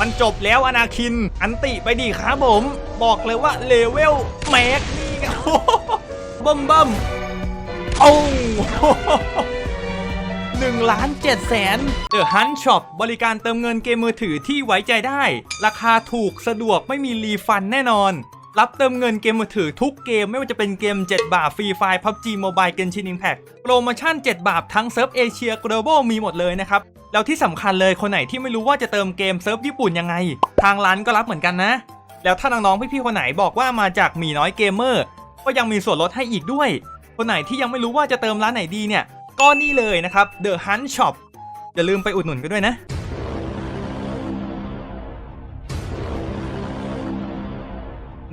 มันจบแล้วอนาคิน อันติไปดีครับผม บอกเลยว่าเลเวลแม็กนี่ไงโอ้โหเบิ่มเบิ่มโอ้หนึ่งล้านเจ็ดแสนเดอะฮันช็อปบริการเติมเงินเกมมือถือที่ไว้ใจได้ ราคาถูกสะดวกไม่มีรีฟันแน่นอน รับเติมเงินเกมมือถือทุกเกมไม่ว่าจะเป็นเกม 7 บาทฟรีไฟล์ PUBG Mobile Genshin Impact โปรโมชั่น 7 บาททั้งเซิร์ฟเอเชีย Global มีหมดเลยนะครับ แล้วที่สำคัญเลยคนไหนที่ไม่รู้ว่าจะเติมเกมเซิร์ฟญี่ปุ่นยังไง ทางร้านก็รับเหมือนกันนะ แล้วถ้าน้องๆพี่ๆคนไหนบอกว่ามาจากมีน้อยเกมเมอร์ก็ยังมีส่วนลดให้อีกด้วย คนไหนที่ยังไม่รู้ว่าจะเติมร้านไหนดีเนี่ยก็นี่เลยนะครับ The Hunt Shop อย่าลืมไปอุดหนุนกันด้วยนะ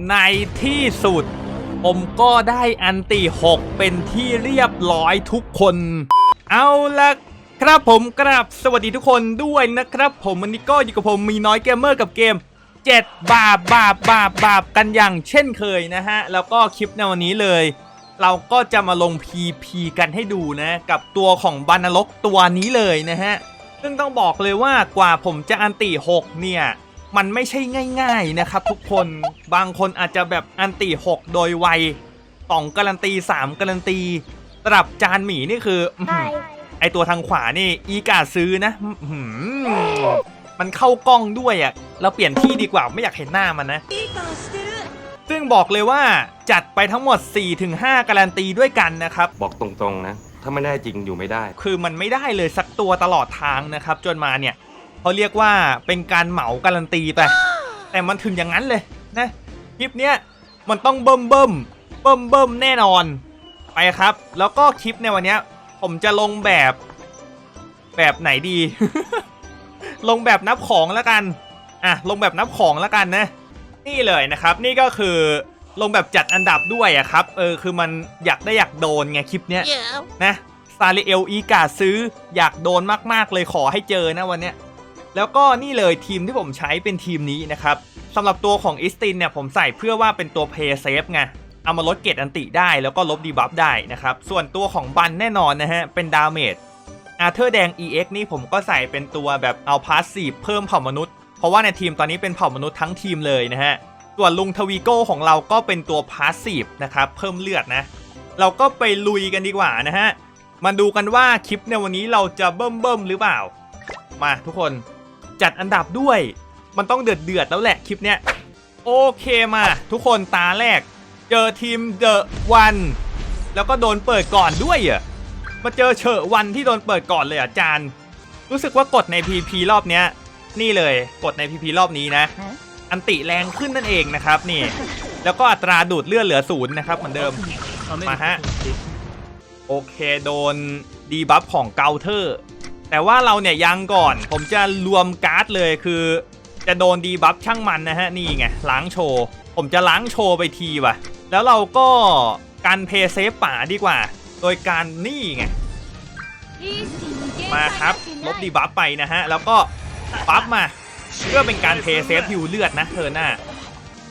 ในที่สุดผมก็ได้อันติ6เป็นที่เรียบร้อยทุกคน เอาละครับผมกราบสวัสดีทุกคนด้วยนะครับ ผมวันนี้ก็อยู่กับผมมีน้อยเกมเมอร์กับเกม7บาปบาปบาปบาปกันอย่างเช่นเคยนะฮะ แล้วก็คลิปในวันนี้เลย เราก็จะมาลง PP กันให้ดูนะ กับตัวของบานรกตัวนี้เลยนะฮะ ซึ่งต้องบอกเลยว่ากว่าผมจะอันติ6เนี่ย มันไม่ใช่ง่าย ๆนะครับ ทุกคนบางคนอาจจะแบบอันติ6โดยไวสองการันตี3การันตีตรับจานหมีนี่คืออื้อหือไอตัวทางขวานี่อีกาซื้อนะอื้อหือมันเข้ากล้องด้วยอะ่ะเราเปลี่ยนที่ดีกว่าไม่อยากเห็นหน้ามันนะ ซึ่งบอกเลยว่าจัดไปทั้งหมด 4-5 การันตีด้วยกันนะครับ บอกตรงๆนะ ถ้าไม่ได้จริงอยู่ไม่ได้ คือมันไม่ได้เลยสักตัวตลอดทางนะครับ จนมาเนี่ย เขาเรียกว่าเป็นการเหมาการันตีไป แต่มันถึงอย่างนั้นเลยนะคลิปเนี้ยมันต้องเบิ่มเบิ่มเบิ่มเบิ่มแน่นอนไปครับ แล้วก็คลิปในวันเนี้ยผมจะลงแบบแบบไหนดี ลงแบบนับของแล้วกันอะลงแบบนับของแล้วกันนะนี่เลยนะครับ นี่ก็คือลงแบบจัดอันดับด้วยอะครับ เออคือมันอยากได้อยากโดนไงคลิปเนี้ยนะซาเรเอลอีกาซื้ออยากโดนมากๆเลยขอให้เจอนะวันเนี้ย แล้วก็นี่เลยทีมที่ผมใช้เป็นทีมนี้นะครับสำหรับตัวของอิสตินเนี่ยผมใส่เพื่อว่าเป็นตัวเพย์เซฟไงเอามาลดเกรดอันติได้แล้วก็ลบดีบัฟได้นะครับส่วนตัวของบันแน่นอนนะฮะเป็นดาเมจอาเธอร์แดง EX นี่ผมก็ใส่เป็นตัวแบบเอาพาสซีฟเพิ่มเผ่ามนุษย์ เพราะว่าในทีมตอนนี้เป็นเผ่ามนุษย์ทั้งทีมเลยนะฮะส่วนลุงทวีโก้ของเราก็เป็นตัวพาสซีฟนะครับเพิ่มเลือดนะ เราก็ไปลุยกันดีกว่านะฮะมาดูกันว่าคลิปในวันนี้เราจะเบิ่มเบิ่มหรือเปล่า มาทุกคน จัดอันดับด้วย มันต้องเดือดเดือดๆแล้วแหละคลิปเนี้ยโอเคมา ทุกคนตาแรก เจอทีมเดอะวันแล้วก็โดนเปิดก่อนด้วยอะมาเจอเฉอะวันที่โดนเปิดก่อนเลยอะจานรู้สึกว่ากดใน PP รอบเนี้ย นี่เลยกดใน PP รอบนี้นะ อันติแรงขึ้นนั่นเองนะครับนี่ แล้วก็อัตราดูดเลือดเหลือศูนย์นะครับเหมือนเดิมมาฮะโอเคโดนดีบัฟของเกาเทอร์ แต่ว่าเราเนี่ยยังก่อน ผมจะรวมการ์ดเลยคือ จะโดนดีบัฟช่างมันนะฮะนี่ไงล้างโชว์ ผมจะล้างโชว์ไปทีว่ะ แล้วเราก็การเพย์เซฟป่าดีกว่า โดยการนี่ไงมาครับลบดีบัฟไปนะฮะ แล้วก็บัฟมาเพื่อเป็นการเพย์เซฟฮิวเลือดนะเธอหน้า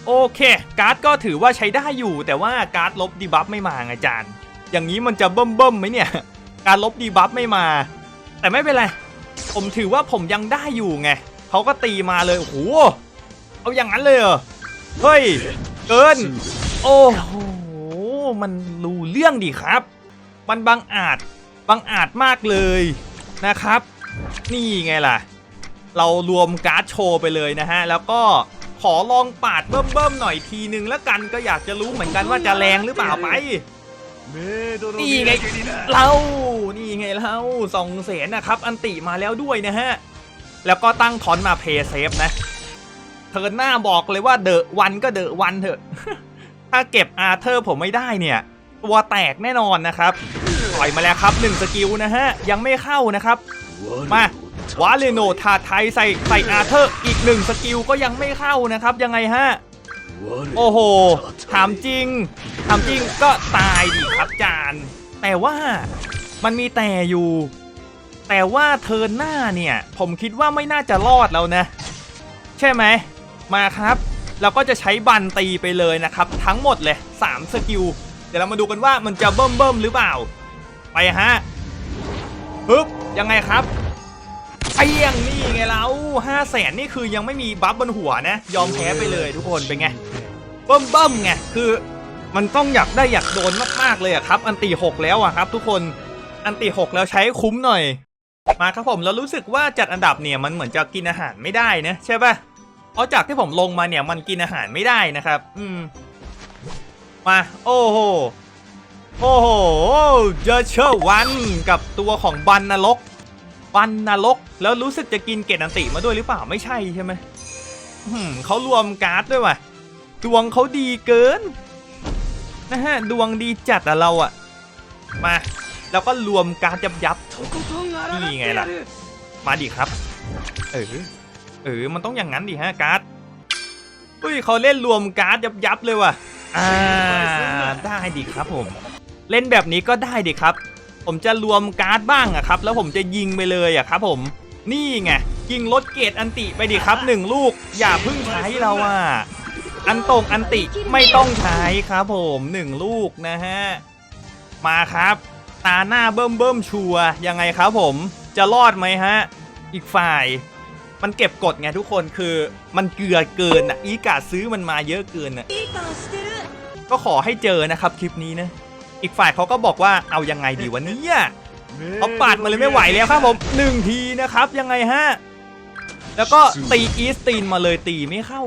โอเค การ์ดก็ถือว่าใช้ได้อยู่ แต่ว่าการ์ดลบดีบัฟไม่มาไงอาจารย์ อย่างนี้มันจะเบิ่มเบิ่มไหมเนี่ย การลบดีบัฟไม่มา แต่ไม่เป็นไร ผมถือว่าผมยังได้อยู่ไงเขาก็ตีมาเลย โอ้โห เอาอย่างนั้นเลยเหรอ เฮ้ย เกิน โอ้โห มันรู้เรื่องดีครับ มันบังอาจ บังอาจมากเลยนะครับ นี่ไงล่ะ เรารวมการ์ดโชว์ไปเลยนะฮะ แล้วก็ขอลองปาดเบิ่มๆหน่อยทีนึงแล้วกันก็อยากจะรู้เหมือนกันว่าจะแรงหรือเปล่าไป นี่ไงเรา นี่ไงเราสองแสนนะครับ อันติมาแล้วด้วยนะฮะ แล้วก็ตั้งทอนมาเพย์เซฟนะเทิร์นหน้าบอกเลยว่าเดอะวันก็เดอะวันเถอะ ถ้าเก็บอาร์เธอร์ผมไม่ได้เนี่ย ตัวแตกแน่นอนนะครับปล่อยมาแล้วครับหนึ่งสกิลนะฮะ ยังไม่เข้านะครับ มาวาเลโนทาไทยใส่ใส่อาร์เธอร์อีกหนึ่งสกิลก็ยังไม่เข้านะครับ ยังไงฮะ โอ้โห ถามจริง ถามจริงก็ตายดิครับจาน แต่ว่ามันมีแต่อยู่ แต่ว่าเทิร์นหน้าเนี่ย ผมคิดว่าไม่น่าจะรอดแล้วนะ ใช่ไหม มาครับ เราก็จะใช้บันตีไปเลยนะครับ ทั้งหมดเลย 3 สกิล เดี๋ยวเรามาดูกันว่ามันจะเบิ่มเบิ่มหรือเปล่า ไปฮะปึ๊บ ยังไงครับเปี้ยงนี่ไงเราห้าแสนนี่คือยังไม่มีบัฟบนหัวนะ ยอมแพ้ไปเลยทุกคนเป็นไง เบิ่มเบิ่มไงคือมันต้องอยากได้อยากโดนมากๆเลยอะครับ อันตีหกแล้วอะครับ ทุกคนอันตีหกแล้วใช้คุ้มหน่อย มาครับผมแล้วรู้สึกว่าจัดอันดับเนี่ยมันเหมือนจะกินอาหารไม่ได้นะใช่ปะเพราะจากที่ผมลงมาเนี่ยมันกินอาหารไม่ได้นะครับ อืมมาโอ้โหโอ้โหเจอเชอร์วันกับตัวของบันนรกบันนรกแล้วรู้สึกจะกินเกตอันติมาด้วยหรือเปล่าไม่ใช่ใช่ไหมอืมเขารวมการ์ดด้วยว่ะ ดวงเขาดีเกินนะฮะดวงดีจัดอะเราอะมาแล้วก็รวมการยับยับนี่ไงล่ะ มาดิครับ เออเออมันต้องอย่างนั้นดิฮะการ์ดอุ้ยเขาเล่นรวมการ์ดยับยับเลยว่ะอ่าได้ดิครับผม เล่นแบบนี้ก็ได้ดิครับ ผมจะรวมการ์ดบ้างอะครับ แล้วผมจะยิงไปเลยอะครับ ผมนี่ไงยิงลดเกรดอันติไปดิครับหนึ่งลูก อย่าพิ่งใช้เราอะ อันตรงอันติไม่ต้องใช้ครับผมหนึ่งลูกนะฮะ มาครับ ตาหน้าเบิ่มเบิ่มชัวยังไงครับผมจะรอดไหมฮะ อีกฝ่ายมันเก็บกดไงทุกคนคือมันเกลือเกินอะอีกาซื้อมันมาเยอะเกินอะก็ขอให้เจอนะครับคลิปนี้นะ อีกฝ่ายเขาก็บอกว่าเอายังไงดีวะเนี่ยเขาปาดมาเลยไม่ไหวแล้วครับผมหนึ่งทีนะครับยังไงฮะ แล้วก็ตีอีสตีนมาเลยตีไม่เข้า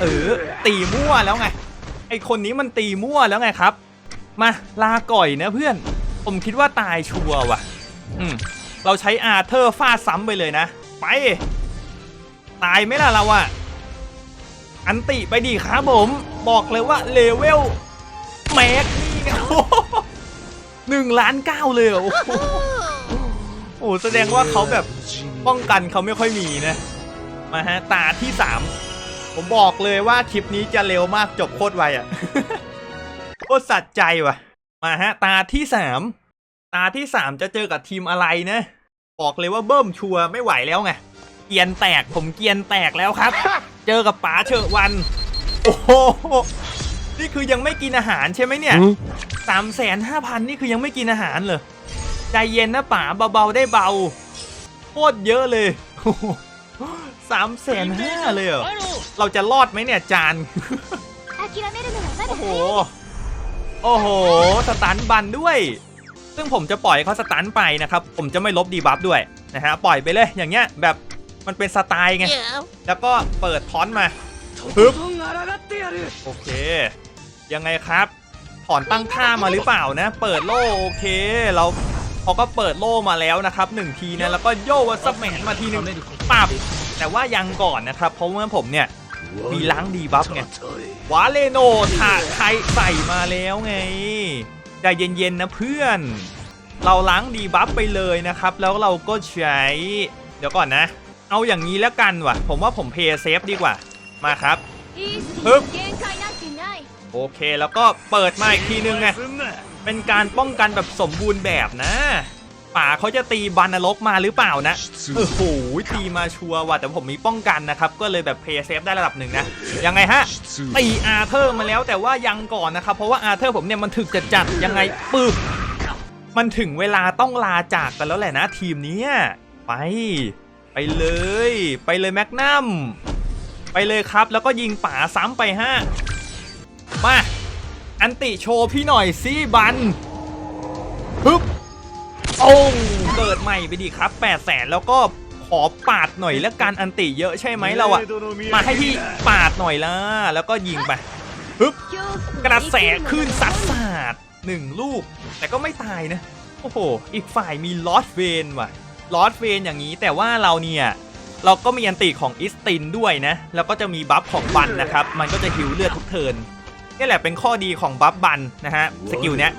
เออ ตีมั่วแล้วไง ไอคนนี้มันตีมั่วแล้วไงครับ มาลาก่อยนะเพื่อน ผมคิดว่าตายชัวร์ว่ะ อืม เราใช้อาเธอร์ฟาดซ้ำไปเลยนะ ไป ตายไหมล่ะเราอะอันติไปดีครับผม บอกเลยว่าเลเวลแม็กนี่ไงหนึ่งล้านเก้าเลยเหรอโอ้โหโอ้โหแสดงว่าเขาแบบป้องกันเขาไม่ค่อยมีนะ มาฮะตาที่สามผมบอกเลยว่าคลิปนี้จะเร็วมากจบโคตรไวอะโคตรสัดใจว่ะ มาฮะตาที่สามตาที่สามจะเจอกับทีมอะไรนะ บอกเลยว่าเบิ้มชัวร์ไม่ไหวแล้วไงเกียนแตกผมเกียนแตกแล้วครับ เจอกับป๋าเฉอะวัน โอ้โหนี่คือยังไม่กินอาหารใช่ไหมเนี่ยสามแสนห้าพันนี่คือยังไม่กินอาหารเลยใจเย็นนะป๋าเบาๆได้เบาโคตรเยอะเลย สามแสนห้าเลยเหรอ เราจะรอดไหมเนี่ยจาน โอ้โห โอ้โห สตันบันด้วย ซึ่งผมจะปล่อยเขาสตันไปนะครับ ผมจะไม่ลบดีบัฟด้วยนะฮะ ปล่อยไปเลยอย่างเงี้ยแบบมันเป็นสไตล์ไง แล้วก็เปิดพอนมาโอเค ยังไงครับ ถอนตั้งท่ามาหรือเปล่านะ เปิดโล่โอเค เราเขาก็เปิดโล่มาแล้วนะครับหนึ่งทีนะ แล้วก็โยวัสแมนมาทีนึง รับ แต่ว่ายังก่อนนะครับ เพราะว่าผมเนี่ยมีล้างดีบัฟไงวาเลโนถ้าใครใส่มาแล้วไงใจเย็นๆนะเพื่อน เราล้างดีบัฟไปเลยนะครับ แล้วเราก็ใช้เดี๋ยวก่อนนะ เอาอย่างนี้แล้วกันวะผมว่าผมเพย์เซฟดีกว่ามาครับปึ๊บโอเคแล้วก็เปิดมาอีกทีนึงไงเป็นการป้องกันแบบสมบูรณ์แบบนะ ป่าเขาจะตีบันนรกมาหรือเปล่านะโอ้โหตีมาชัวร์ว่ะแต่ผมมีป้องกันนะครับก็เลยแบบเพย์เซฟได้ระดับหนึ่งนะยังไงฮะตีอาเธอร์มาแล้วแต่ว่ายังก่อนนะครับเพราะว่าอาเธอร์ผมเนี่ยมันถึกจัดจัดยังไงปึ๊บมันถึงเวลาต้องลาจากกันแล้วแหละนะทีมนี้ไป ไปเลย ไปเลยแมกนัมไปเลยครับ แล้วก็ยิงป่าซ้ำไปฮะมาอันติโชว์พี่หน่อยสิบันปึ๊บ โอ้เกิดใหม่ไปดีครับ8 0 0แสนแล้วก็ขอปาดหน่อยแล้วการอันติเยอะใช่ไหมเราอะมาให้พี่ปาดหน่อยละแล้วก็ยิงไปปึ๊บกระแสขึ้นสัดสาดหนึ่งลูก แต่ก็ไม่ตายนะ โอ้โห อีกฝ่ายมีลอสเวนว่ะลอสเวนอย่างนี้แต่ว่าเราเนี่ยเราก็มีอันติของอิสตินด้วยนะ แล้วก็จะมีบัฟของบันนะครับ มันก็จะหิวเลือดทุกเทินนี่แหละเป็นข้อดีของบัฟบันนะฮะ สกิลเนี้ย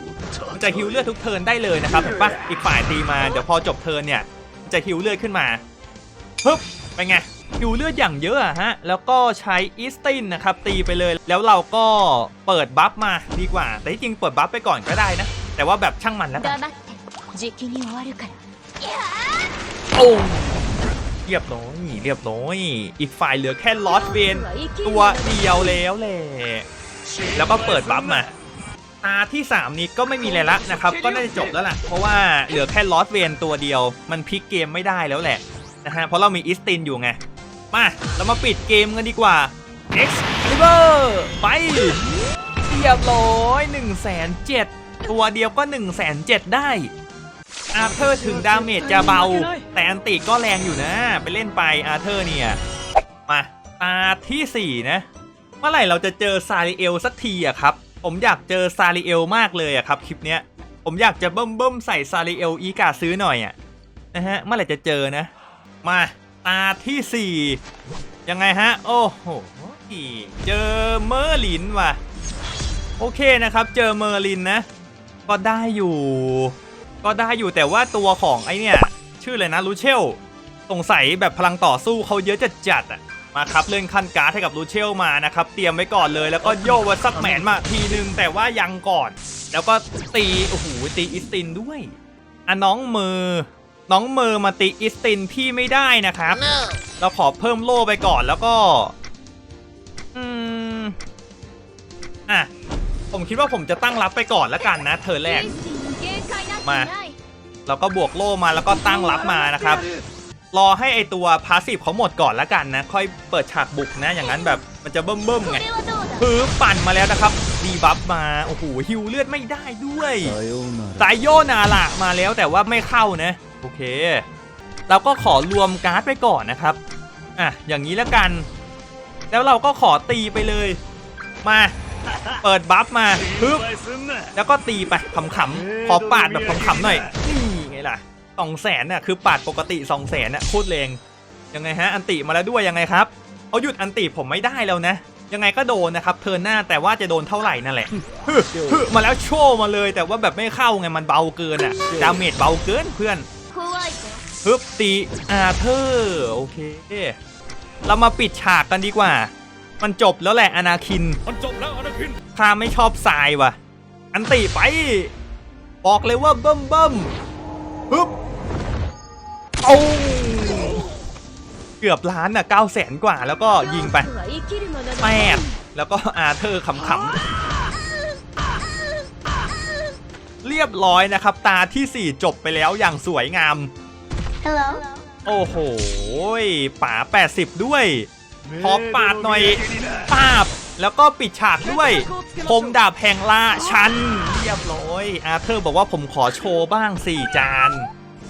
จะฮิวเลือดทุกเทิร์นได้เลยนะครับเห็นปะอีกฝ่ายตีมาเดี๋ยวพอจบเทิร์นเนี่ยจะฮิวเลือดขึ้นมาปึ๊บไปไงฮิวเลือดอย่างเยอะอะฮะแล้วก็ใช้อีสตินนะครับตีไปเลยแล้วเราก็เปิดบัฟมาดีกว่า แต่ที่จริงเปิดบัฟไปก่อนก็ได้นะ แต่ว่าแบบช่างมันแล้วกัโอ้เรียบร้อยเรียบร้อยอีกฝ่ายเหลือแค่ลอสเวนตัวเดียวแล้วแหละแล้วก็เปิดบัฟมา ตาที่ 3 นี้ก็ไม่มีอะไรละนะครับ ก็น่าจะจบแล้วล่ะ เพราะว่าเหลือแค่ลอสเวนตัวเดียว มันพลิกเกมไม่ได้แล้วแหละนะฮะเพราะเรามีอิสตินอยู่ไง มาเรามาปิดเกมกันดีกว่า Excalibur ไปเรียบร้อย1 0 0 0 0 0ตัวเดียวก็ 1 0 0 0 0 0ได้อาร์เธอร์ถึงดาเมจจะเบา แต่อันติก็แรงอยู่นะ ไปเล่นไปอาร์เธอร์เนี่ย มาตาทีสี่ 4 นะ เมื่อไหร่เราจะเจอซาริเอลสักทีอะครับ ผมอยากเจอซาริเอลมากเลยอะครับคลิปเนี้ย ผมอยากจะเบิ่มเบิ่มใส่ซาริเอลอีกาซื้อหน่อยอะนะฮะเมื่อไหร่จะเจอนะ มาตาที่ 4 ยังไงฮะ โอ้โหเจอเมอร์ลินว่ะ โอเคนะครับเจอเมอร์ลินนะ ก็ได้อยู่ ก็ได้อยู่แต่ว่าตัวของไอเนี่ย ชื่อเลยนะลูเชลสงสัยแบบพลังต่อสู้เขาเยอะจัดจัดอะ มาครับเรื่องขั้นการให้กับลูเชลมานะครับเตรียมไว้ก่อนเลยแล้วก็โยวัซักแมนมาทีนึงแต่ว่ายังก่อน แล้วก็ตีโอ้โหตีอิสตินด้วยอะน้องมือ น้องมือมาตีอิสตินพี่ไม่ได้นะครับ เราขอเพิ่มโล่ไปก่อนแล้วก็อืมอะผมคิดว่าผมจะตั้งรับไปก่อนแล้วกันนะ เธอแรกมาแล้วก็บวกโล่มาแล้วก็ตั้งรับมานะครับ รอให้ไอตัวพาสีฟเขาหมดก่อนละกันนะ ค่อยเปิดฉากบุกนะ อย่างนั้นแบบมันจะเบิ่มเบิ่มไงพื้ปั่นมาแล้วนะครับดีบัฟมา โอ้โหฮิวเลือดไม่ได้ด้วยสายโยนาละมาแล้วแต่ว่าไม่เข้านะ โอเค เราก็ขอรวมการ์ดไปก่อนนะครับ อะ อย่างนี้ละกัน แล้วเราก็ขอตีไปเลย มา เปิดบัฟมาปึ๊บแล้วก็ตีไปขำๆขอปาดแบบขำๆหน่อยนี่ไงล่ะ สองแสนเนี่ยคือปาดปกติสองแสนเนี่ยพูดเลงยังไงฮะอันติมาแล้วด้วยยังไงครับเอาหยุดอันติผมไม่ได้แล้วนะ ยังไงก็โดนนะครับเทินหน้าแต่ว่าจะโดนเท่าไหร่นั่นแหละมาแล้วโชว์มาเลยแต่ว่าแบบไม่เข้าไงมันเบาเกินอะดาเมจเบาเกินเพื่อนฮึบตีอาเธอร์โอเค เรามาปิดฉากกันดีกว่า มันจบแล้วแหละอนาคินมันจบแล้วอนาคินข้าไม่ชอบทรายวะอันติไป บอกเลยว่าเบิ่มเบิ่มึบเอาเกือบล้านอะเก้าแสนกว่าแล้วก็ยิงไปแปดแล้วก็อาเธอร์ขำๆเรียบร้อยนะครับ ตาที่ 4 จบไปแล้วอย่างสวยงามโอ้โห ป๋า 80 ด้วย ขอปาดหน่อยป้าบ แล้วก็ปิดฉากด้วยคมดาบแห่งลาชันเรียบร้อยอาเธอร์บอกว่าผมขอโชว์บ้างสี่จาน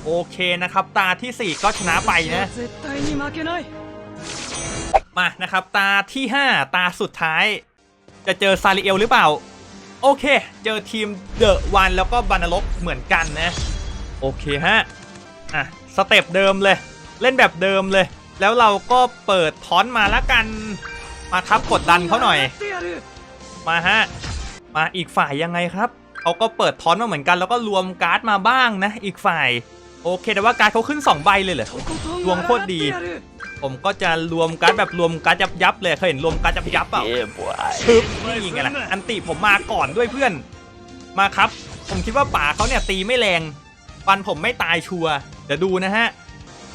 โอเคนะครับ ตาที่ 4 ก็ชนะไปนะมานะครับ ตาที่ 5 ตาสุดท้าย จะเจอซาริเอลหรือเปล่า โอเค เจอทีมเดอะวันแล้วก็บานารกเหมือนกันนะ โอเคฮะอะสเต็ปเดิมเลย เล่นแบบเดิมเลย แล้วเราก็เปิดทอนมาละกัน มาทับกดดันเขาหน่อย มาฮะ มาอีกฝ่ายยังไงครับเขาก็เปิดทอนมาเหมือนกัน แล้วก็รวมการ์ดมาบ้างนะ อีกฝ่าย โอเคแต่ว่าการ์ดเขาขึ้น 2 ใบเลยเหรอรวงโคตรดี ผมก็จะรวมการ์ดแบบรวมการ์ดยับยับเลยเคยเห็นรวมการ์ดยับยับเปล่าซึบนี่ไงล่ะอันติผมมาก่อนด้วยเพื่อน มาครับ ผมคิดว่าป่าเขาเนี่ยตีไม่แรงฟันผมไม่ตายชัวร์เดี๋ยวดูนะฮะ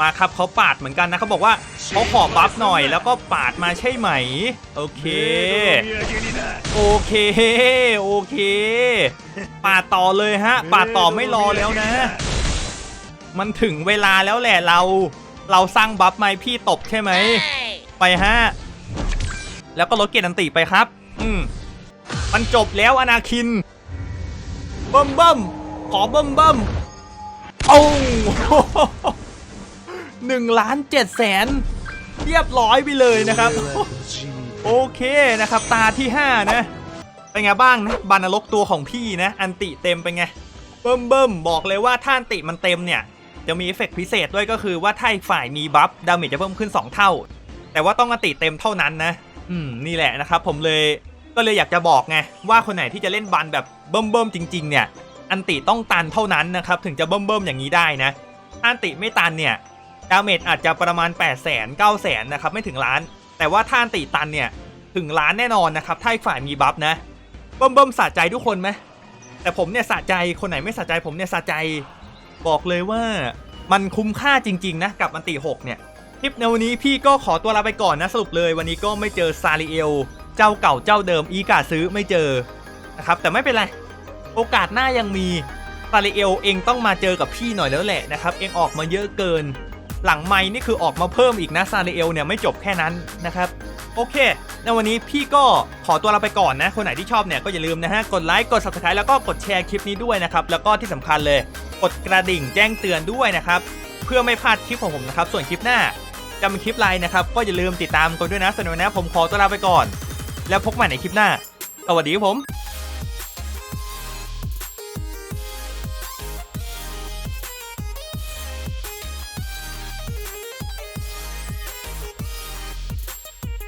มาครับเขาปาดเหมือนกันนะเขาบอกว่าเขาขอบัฟหน่อยแล้วก็ปาดมาใช่ไหม โอเค โอเค โอเค ปาดต่อเลยฮะ ปาดต่อไม่รอแล้วนะ มันถึงเวลาแล้วแหละเรา เราสร้างบัฟไหมพี่ตบใช่ไหม ไปฮะ แล้วก็ลดเกียรติอันติไปครับ อืมมันจบแล้วอนาคินเบิ่มเบิ่มขอเบิ่มเบิ่มโอ้ หนึ่งล้านเจ็ดแสนเรียบร้อยไปเลยนะครับ โอเคนะครับ ตาที่ 5 นะเป็นไงบ้างนะบานรกตัวของพี่นะ อันติเต็มเป็นไงเบิ่มเบิ่มบอกเลยว่าถ้าอันติมันเต็มเนี่ย จะมีเอฟเฟกต์พิเศษด้วยก็คือว่าถ้าอีกฝ่ายมีบัฟดาเมจจะเพิ่มขึ้น 2 เท่า แต่ว่าต้องอันติเต็มเท่านั้นนะ อืมนี่แหละนะครับผมเลยก็เลยอยากจะบอกไงว่าคนไหนที่จะเล่นบันแบบเบิ่มเบิ่มจริง ๆ เนี่ย อันติต้องตันเท่านั้นนะครับ ถึงจะเบิ่มเบิ่มอย่างนี้ได้นะถ้าอันติไม่ตันเนี่ย ดาเมจอาจจะประมาณ8 0 0 0 0 0 9 0 0 0 0นะครับไม่ถึงล้าน แต่ว่าถ้านติตันเนี่ยถึงล้านแน่นอนนะครับถ้าอีกฝ่ายมีบัฟนะเบิ่มเบิ่มสะใจทุกคนไหมแต่ผมเนี่ยสะใจคนไหนไม่สะใจผมเนี่ยสะใจ บอกเลยว่ามันคุ้มค่าจริง ๆ นะกับอันติ6เนี่ยคลิปในวันนี้พี่ก็ขอตัวลาไปก่อนนะสรุปเลยวันนี้ก็ไม่เจอซาริเอลเจ้าเก่าเจ้าเดิมอีกาซื้อไม่เจอนะครับแต่ไม่เป็นไร โอกาสหน้ายังมีซาริเอลเองต้องมาเจอกับพี่หน่อยแล้วแหละนะครับ เองออกมาเยอะเกิน หลังไม้นี่คือออกมาเพิ่มอีกนะซาเรเอลเนี่ยไม่จบแค่นั้นนะครับโอเคในวันนี้พี่ก็ขอตัวเราไปก่อนนะ คนไหนที่ชอบเนี่ยก็อย่าลืมนะฮะ กดไลค์ กด subscribe แล้วก็กดแชร์คลิปนี้ด้วยนะครับ แล้วก็ที่สำคัญเลย กดกระดิ่งแจ้งเตือนด้วยนะครับ เพื่อไม่พลาดคลิปของผมนะครับ ส่วนคลิปหน้าจะเป็นคลิปอะไรนะครับ ก็อย่าลืมติดตามกันด้วยนะสำหรับวันนี้ผมขอตัวลาไปก่อน แล้วพบใหม่ในคลิปหน้า สวัสดีครับผม